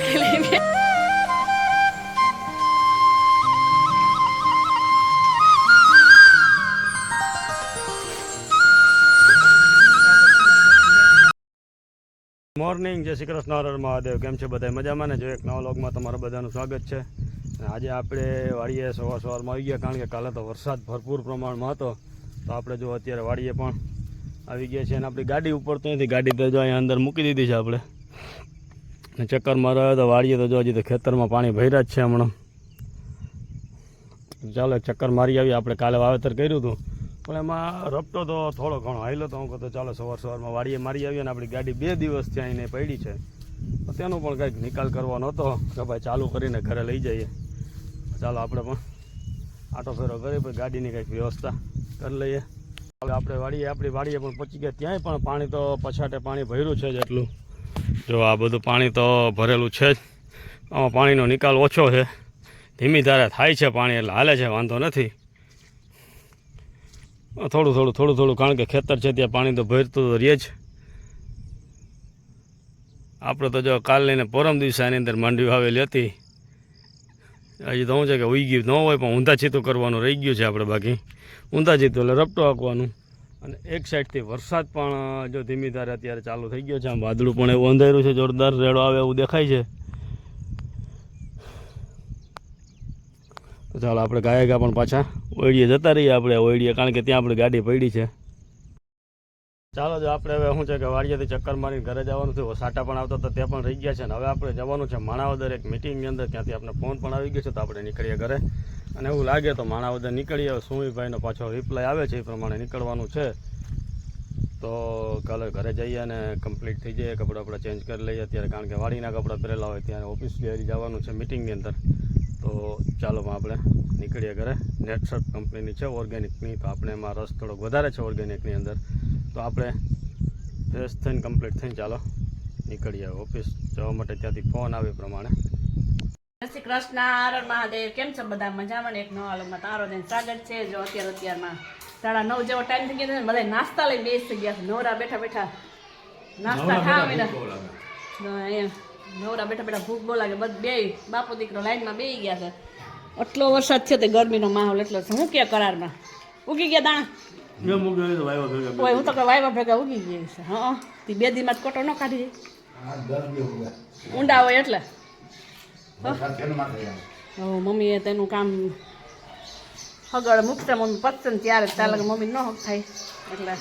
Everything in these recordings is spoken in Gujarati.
રાખેલી મોર્નિંગ જય શ્રી કૃષ્ણ, હર મહાદેવ. કેમ છે બધા મજામાં ને? જો એક નવા લોગમાં તમારું બધાનું સ્વાગત છે. આજે આપણે વાડીએ સવાર સવારમાં આવી ગયા, કારણ કે કાલે તો વરસાદ ભરપૂર પ્રમાણમાં હતો. તો આપણે જો અત્યારે વાડીએ પણ આવી ગયા છે અને આપણી ગાડી ઉપર તો નથી ગાડી તો જો અહીંયા અંદર મૂકી દીધી છે આપણે. ચક્કર મારા તો વાળીએ તો જો હજી તો ખેતરમાં પાણી ભર્યા જ છે હમણાં. ચાલો ચક્કર મારી આવી, આપણે કાલે વાવેતર કર્યું હતું. પણ એમાં રપટો તો થોડો ઘણો હાઈલો તો હું કહું ચાલો સવાર સવારમાં વાડીએ મારી આવી અને આપણી ગાડી બે દિવસથી અહીંને પડી છે. તેનો પણ કંઈક નિકાલ કરવાનો હતો કે ભાઈ ચાલુ કરીને ઘરે લઈ જઈએ. ચાલો આપણે પણ આટો ફેરો કરી, પછી ગાડીની કંઈક વ્યવસ્થા કરી લઈએ. હવે આપણે વાડીએ, આપણી વાડીએ પણ પહોંચી ગયા. ત્યાંય પણ પાણી તો પછાટે પાણી ભર્યું છે જ એટલું. જો આ બધું પાણી તો ભરેલું છે જ. આમાં પાણીનો નિકાલ ઓછો છે. ધીમી ધારે થાય છે પાણી એટલે હાલે છે, વાંધો નથી. થોડું થોડું થોડું થોડું, કારણ કે ખેતર છે ત્યાં પાણી તો ભરતું તો રહે જ. આપણે તો જો કાલ લઈને પરમ દિવસે આની અંદર માંડવી વાવેલી હતી. હજી તો શું છે કે ઉઈ ગયું ન હોય પણ ઊંધા ચીતું કરવાનું રહી ગયું છે આપણે બાકી. ઊંધા ચીતું એટલે રપટો હાંકવાનું. અને એક સાઈડથી વરસાદ પણ જો ધીમી ધારે અત્યારે ચાલુ થઈ ગયો છે. આમ વાદળું પણ એવું અંધાર્યું છે, જોરદાર રેડો આવે એવું દેખાય છે. તો ચાલો આપણે ગાયકા પણ પાછા ઓળીએ જતા રહીએ આપણે ઓળીએ કારણ કે ત્યાં આપણે ગાડી પડી છે. ચાલો જો આપણે હવે શું છે કે વાડીએથી ચક્કર મારીને ઘરે જવાનું થયું સાટા પણ આવતા હતા ત્યાં પણ રહી ગયા છે. ને હવે આપણે જવાનું છે માણાવદર એક મિટિંગની અંદર, ત્યાંથી આપણે ફોન પણ આવી ગયો છે, તો આપણે નીકળીએ ઘરે. અને એવું લાગે તો માણાવદર નીકળીએ. સુમીભાઈનો પાછો રિપ્લાય આવે છે, એ પ્રમાણે નીકળવાનું છે. તો કાલે ઘરે જઈએ અને કમ્પ્લીટ થઈ જાય, કપડાં આપણે ચેન્જ કરી લઈએ. અત્યારે કારણ કે વાડીના કપડાં પહેરેલા હોય ત્યાં ઓફિસ ડેરી જવાનું છે મિટિંગની અંદર. તો ચાલો આપણે નીકળીએ ઘરે. નેટસર્ટ કંપનીની છે ઓર્ગેનિકની તો આપણે એમાં રસ થોડોક વધારે છે ઓર્ગેનિકની અંદર. તો આપણે ફ્રેશ થઈને કમ્પ્લીટ થઈને ચાલો નીકળીએ ઓફિસ જવા માટે ત્યાંથી ફોન આવે એ પ્રમાણે. જય શ્રી કૃષ્ણ આરણ મહાદેવ. કેમ છો બધા? મજામાં એક નવા આલોમાં તારો જઈને સ્વાગત છે. જો અત્યારે અત્યારમાં સાડા નવ જેવો ટાઈમ થઈ ગયો છે ને બધા નાસ્તા લઈને બેસી ગયા છે. નવરા બેઠા બેઠા નાસ્તા ખાવા એમ નવરા બેઠા બેઠા ભૂખ બોલાગે બધ બે બાપુ દીકરો લાઈનમાં બેસી ગયા છે. આટલો વરસાદ છે તે ગરમીનો માહોલ એટલો છે. હું કે કરારમાં? ઉગી ગયા દાણા? ઓય હું તો કે વાયવા ભેગા ઉગી ગઈ છે હા તે બે દીમાં જ કોટો ન કાઢી ઊંડા હોય એટલે. હવે મમ્મીએ તેનું કામ હગળ મૂકશે મમ્મી પતશે ને ત્યારે ચાલે મમ્મી ન હક થાય. એટલે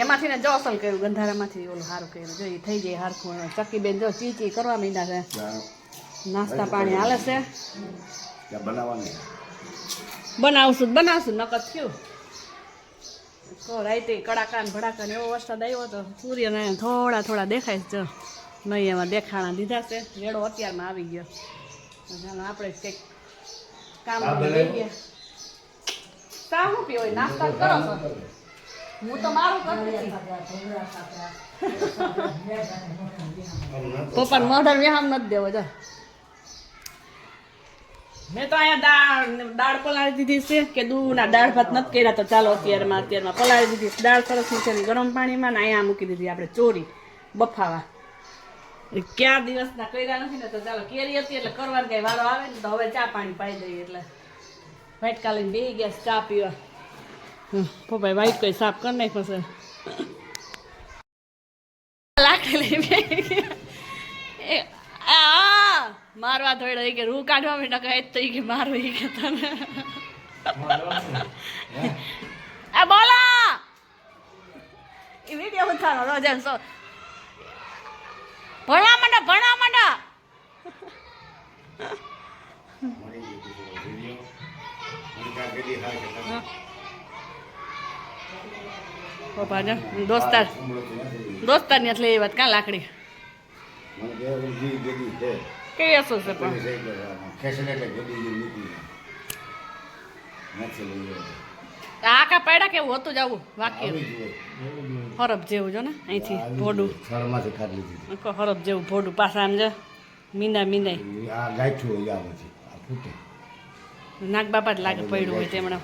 એમાંથી ને જો અસલ કર્યું ગંધારામાંથી ઓલું સારું કર્યું. જો એ થઈ જાય હારખું. ચક્કી બેન જો ચી ચી કરવા માંડ્યા છે. નાસ્તા પાણી હાલે છે. બનાવશું બનાવશું નકર થયું. તો કડાકા ને ભડાકા ને એવો વરસાદ આવ્યો તો સૂર્યનારાયણ થોડા થોડા દેખાય છે. નહીં એમાં દેખાણા દીધા છે. રેડો અત્યારમાં આવી ગયો. ચાલો આપણે કંઈક કામ લઈ ગયા ચા પીવો? નાસ્તા કરો છો? હું તો મારું કરતી પપ્પાને મોઢર વ્યામ નથી દેવો જો. મેં તો અહીંયા દાળ દાળ પલાળી દીધી છે, કે દૂના દાળ ભાત નથી કર્યા, તો ચાલો અત્યારમાં અત્યારમાં પલાળી દીધી છે. દાળ સરસ નીચેની ગરમ પાણીમાં ને અહીંયા મૂકી દીધી આપણે ચોરી, બફાવા. ક્યાં દિવસના કર્યા નથી ને, તો ચાલો કેરી હતી એટલે કરવાનું કઈ વારો આવે ને, તો હવે ચા પાણી પાઈ દઈએ એટલે. વાઇટ કાલીને બે ગયા ચા પીવા. પપ્પાએ વાઈટ કોઈ સાફ કરી નાખ્યો છે લાકડી લઈ બેસી ગયા. એ આ મારવા થોડો કે રૂ કાઢવા મેં કહે તો ઈ કે મારો ઈ કે તને આ બોલો! એ વિડિયો ઉતારો રોજ એમ સો. ભણવા માંડો ભણવા માંડો. દોસ્તાર દોસ્તાર. ની એટલે એ વાત કાં લાકડી? છે પણ. આખા પાડ્યા કેવું હતું જવું વાક્ય. હરફ જેવું જો ને અહીંથી ભોડું. હરફ જેવું ભોડું પાછા આમ જો મીંડા મીંડાય નાગ બાપા જ લાગે પડ્યું હોય તેમણે.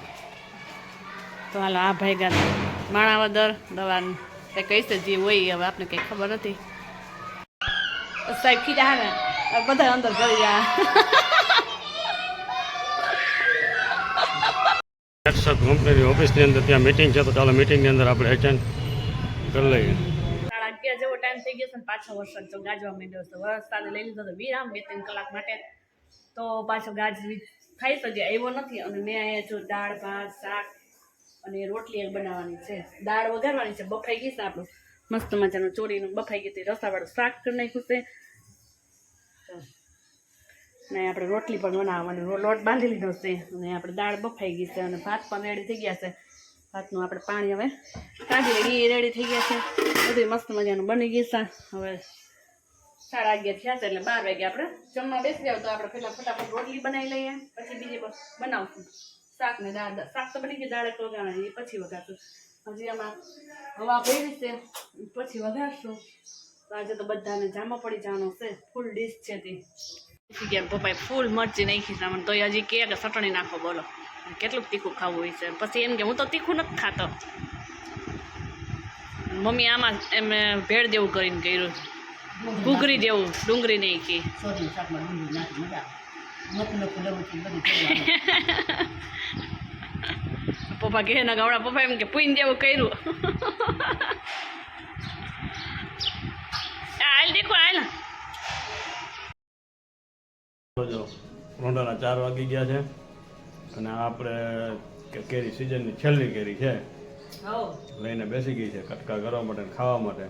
તો હાલો આ ભાઈ ગાત. માણાવદર દવાનું. તે કહીશ જે હોય હવે આપને કંઈ ખબર નથી. સાહેબ ખીજા ને બધા અંદર કરી ગયા. કંપનીની ઓફિસની અંદર ત્યાં મિટિંગ છે તો ચાલો મિટિંગની અંદર આપણે એટેન્ડ કરી લઈએ. અગિયાર જેવો ટાઈમ થઈ ગયો છે ને પાછો વરસાદ તો ગાજવા માંડ્યો છે. વરસાદ લઈ લીધો તો વિરામ બે ત્રણ કલાક માટે. તો પાછો ગાજવી ખાઈ તો જે આવ્યો નથી અને મેં અહીંયા જો દાળ ભાત શાક અને રોટલી એક બનાવવાની છે. દાળ વઘારવાની છે બફાઈ ગઈ છે આપણું. મસ્ત મજાનું ચોરીનું બફાઈ ગઈ હતી રસાવાળું શાક કરી નાખ્યું છે. ને આપણે રોટલી પણ બનાવવાની. લોટ બાંધી લીધો છે અને આપણે દાળ બફાઈ ગઈ છે અને ભાત પણ રેડી થઈ ગયા છે. ભાતનું આપણે પાણી હવે કાઢી લઈએ. રેડી થઈ ગયા છે. બધું મસ્ત મજાનું બની ગયું છે. હવે સાડા અગિયાર થયા છે એટલે બાર વાગે આપણે જમવા બેસી જાવ તો આપણે પહેલાં ફટાફટ રોટલી બનાવી લઈએ. પછી બીજી બનાવશું. શાક ને દાળ શાક તો બની ગયું, દાળ એક વગાડવાની એ પછી વગાડશું હજી આમાં હવા ભરી છે. પછી વગાડશું તો આજે તો બધાને જામો પડી જવાનો છે. ફૂલ ડીશ છે તે. ગયા પપ્પાએ ફૂલ મરચી નાખી છે મને તો હજી કે કે ચટણી નાખો બોલો. કેટલું તીખું ખાવું હોય છે. પછી એમ કે હું તો તીખું નથી ખાતો. મમ્મી આમાં એમ ભેળ જેવું કરીને કર્યું ઘૂઘરી જેવું ડુંગળી નહીં કી. પપ્પા કહે ના ગામડા પપ્પા એમ કે પૂઈને જેવું કર્યું. હાલ દેખો હાલ. જો રોંડાના ચાર વાગી ગયા છે. અને આપણે કેરી સિઝનની છેલ્લી કેરી છે. લઈને બેસી ગઈ છે કટકા કરવા માટે ખાવા માટે.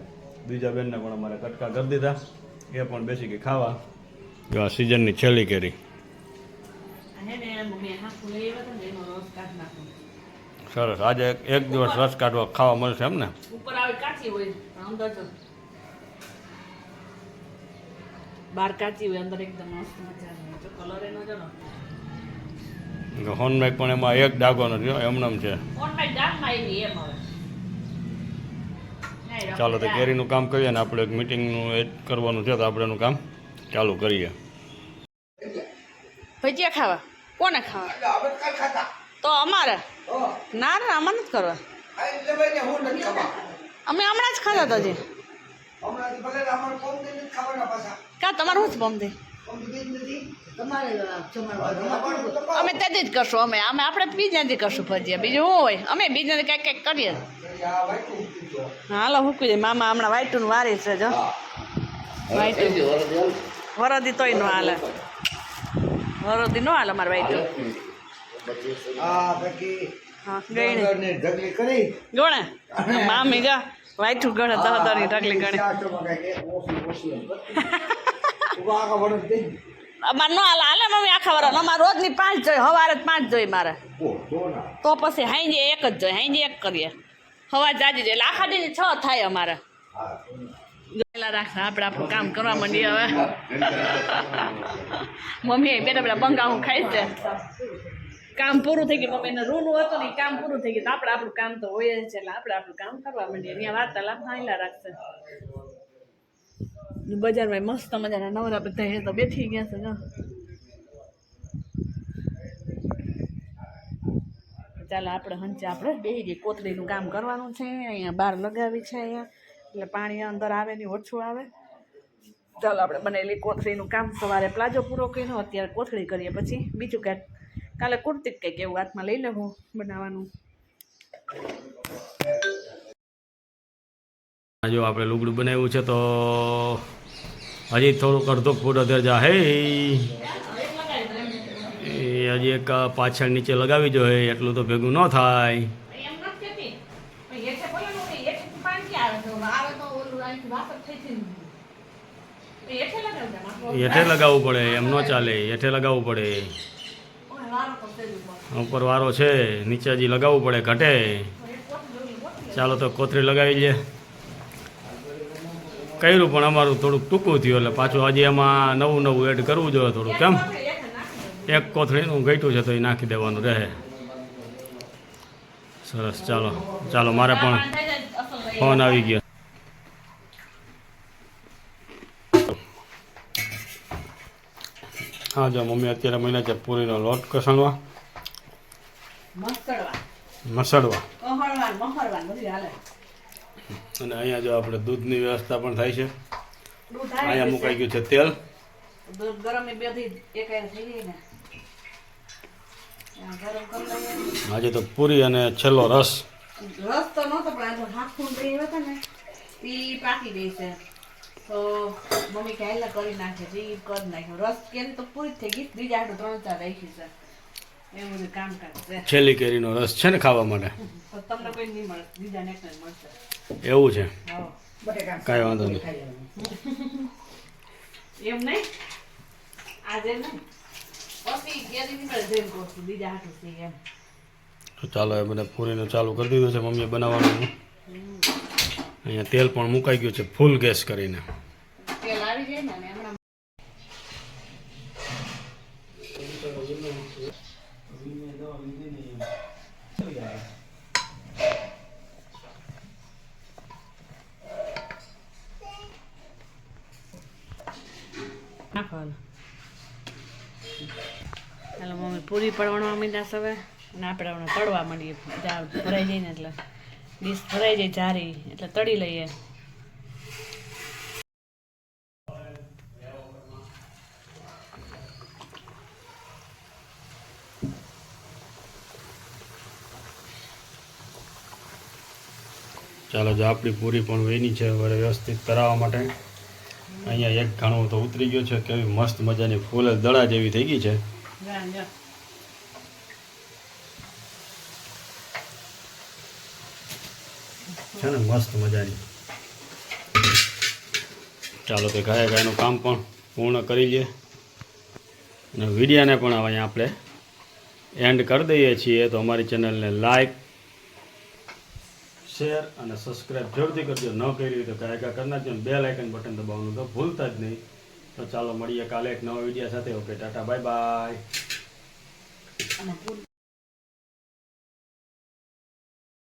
બીજા બેનને પણ અમારે કટકા કરી દીધા. એ પણ બેસી ગઈ ખાવા. જો આ સિઝનની છેલ્લી કેરી. સરસ. આજે એક- એક દિવસ રસ કાઢવા ખાવા મળશે એમ ને? ઉપર આવી કાચી હોય બહાર કાચી હોય અંદર એકદમ મસ્ત મજાની જો કલર એનો જો હોનમેક પણ એમાં એક ડાગો નથી એમનેમ છે. ચાલો તો કેરીનું કામ કરીએ ને આપણે એક મિટિંગનું એડ કરવાનું છે તો આપણે એનું કામ ચાલુ કરીએ. ભજીયા ખાવા? કોને ખાવા? તો અમારે? ના ના અમારે જ કરવા. અમે હમણાં જ ખાધા હતા જે કા તમારું શું છે પમદી અમે તેથી જ કરશું અમે. અમે આપણે બીજાથી કરશું ભજીયા. બીજું શું હોય? અમે બીજાથી કંઈક કંઈક કરીએ. હાલો મૂકી દે મામા હમણાં વાઈટું વારી છે જો. વાઈટું વરદી તોય ન હાલે. વરદી ન હાલે અમારે વાઈટું હા ગણે. મામી ગા વાઈટું ગણે દહ દહની ઢગલી ગણે અમારે ન હાલે હાલે મમ્મી આખા વરસ અમારે રોજની પાંચ જોઈ સવારે જ પાંચ જોઈ મારે. તો પછી હાઈજે એક જ જોઈએ હાઈજે એક કરીએ. હવા જાજી જાય. એટલે આખા દી છ થાય અમારે. ગયેલા રાખશે આપણે આપણું કામ કરવા માંડીએ હવે. મમ્મી બેટા બેટા બંગાવું ખાઈ છે. કામ પૂરું થઈ ગયું. મમ્મીને રૂનું હતું ને કામ પૂરું થઈ ગયું. તો આપણે આપણું કામ તો હોય જ છે એટલે આપણે આપણું કામ કરવા માંડીએ. ત્યાં વાર્તાલાપ હાઈલા રાખશે. બજારમાં મસ્ત મજાના નવરા બધા એ તો બેઠી ગયા છે ચાલો આપણે હંચે આપણે બે ગઈ. કોથળીનું કામ કરવાનું છે. અહીંયા બહાર લગાવી છે અહીંયા. એટલે પાણી અંદર આવે ને ઓછું આવે. ચાલો આપણે બનેલી કોથળીનું કામ સવારે પ્લાજો પૂરો કર્યો. અત્યારે કોથળી કરીએ પછી બીજું કાંઈક કાલે કુર્તી કંઈક એવું હાથમાં લઈ લેવું બનાવવાનું. જો આપણે લુગડું બનાવ્યું છે તો હજી થોડુંક અડધો ફૂટ અધર જા હે. એ હજી એક પાછળ નીચે લગાવી જોઈએ એટલું તો ભેગું ન થાય. હેઠે લગાવવું પડે એમ ન ચાલે હેઠે લગાવવું પડે ઓય, વારો તો થઈ ગયો. ઉપર. વારો છે નીચે હજી લગાવવું પડે ઘટે. ચાલો તો કોથળી લગાવી લે. કર્યું પણ અમારું થોડુંક ટૂંકું થયું એટલે પાછું હજી એમાં નવું નવું એડ કરવું જોઈએ થોડું કેમ? એક કોથળીનું ઘટ્યું છે તો એ નાખી દેવાનું રહે. સરસ ચાલો ચાલો મારે પણ ફોન આવી ગયો. હા જો મમ્મી અત્યારે મહિના છે પૂરીનો લોટ કસણવા. મસળવા. અને અહીંયા જો આપણે દૂધની વ્યવસ્થા પણ થાય છે. અહીંયા મુકાઈ ગયું છે તેલ. દૂધ ગરમ થઈ આજે તો પૂરી અને છેલ્લો રસ. રસ તો નહોતો પણ આજે હાફૂન દહીં હતા ને એ પાકી ગઈ છે. તો મમ્મી કે હાલ કરી નાખે છે એ કરી નાખ્યો. રસ કેમ તો પૂરી થઈ ગઈ બીજા આઠ ત્રણ ચાર રાખી છે. એવું બધું કામકાજ છે. છેલ્લી કેરીનો રસ છે ને ખાવા માટે? તો તમને કોઈ નહીં મળે બીજા નેક્સ્ટ મળશે. એવું છે? કાંઈ વાંધો નહીં. એમ નહીં? આજે નહીં? પછી કેરી નીકળે જેમ કહું છું બીજા હાટું છે એમ. તો ચાલો એ મને પૂરીનું ચાલુ કરી દીધું છે મમ્મીએ બનાવવાનું. અહીંયા તેલ પણ મુકાઈ ગયું છે, ફૂલ ગેસ કરીને. ને પૂરી પડવાના માંડ્યા હવે. અને આપણે પડવા માંડીએ. ભરાઈ જઈને એટલે. ડીશ ભરાઈ જાય જારી એટલે તળી લઈએ. ચાલો જો આપણી પૂરી પણ વેની છે હવે વ્યવસ્થિત કરાવવા માટે. અહીંયા એક ઘણું તો ઉતરી ગયો છે કેવી મસ્ત મજાની ફૂલ દડા જેવી થઈ ગઈ છે જા, જા. છે ને મસ્ત મજાની. ચાલો તો ગાય ગાયનું કામ પણ પૂર્ણ કરી લઈએ. અને વિડીયાને પણ હવે અહીંયા આપણે એન્ડ કરી દઈએ છીએ. તો અમારી ચેનલને લાઈક શેર અને સબસ્ક્રાઈબ જરૂરથી કરજો. ન કરી તો ગાયકા કરી નાખજો બે લાઇકન બટન દબાવવાનું તો ભૂલતા જ નહીં. તો ચાલો મળીએ કાલે એક નવા વિડીયા સાથે. Okay tata bye bye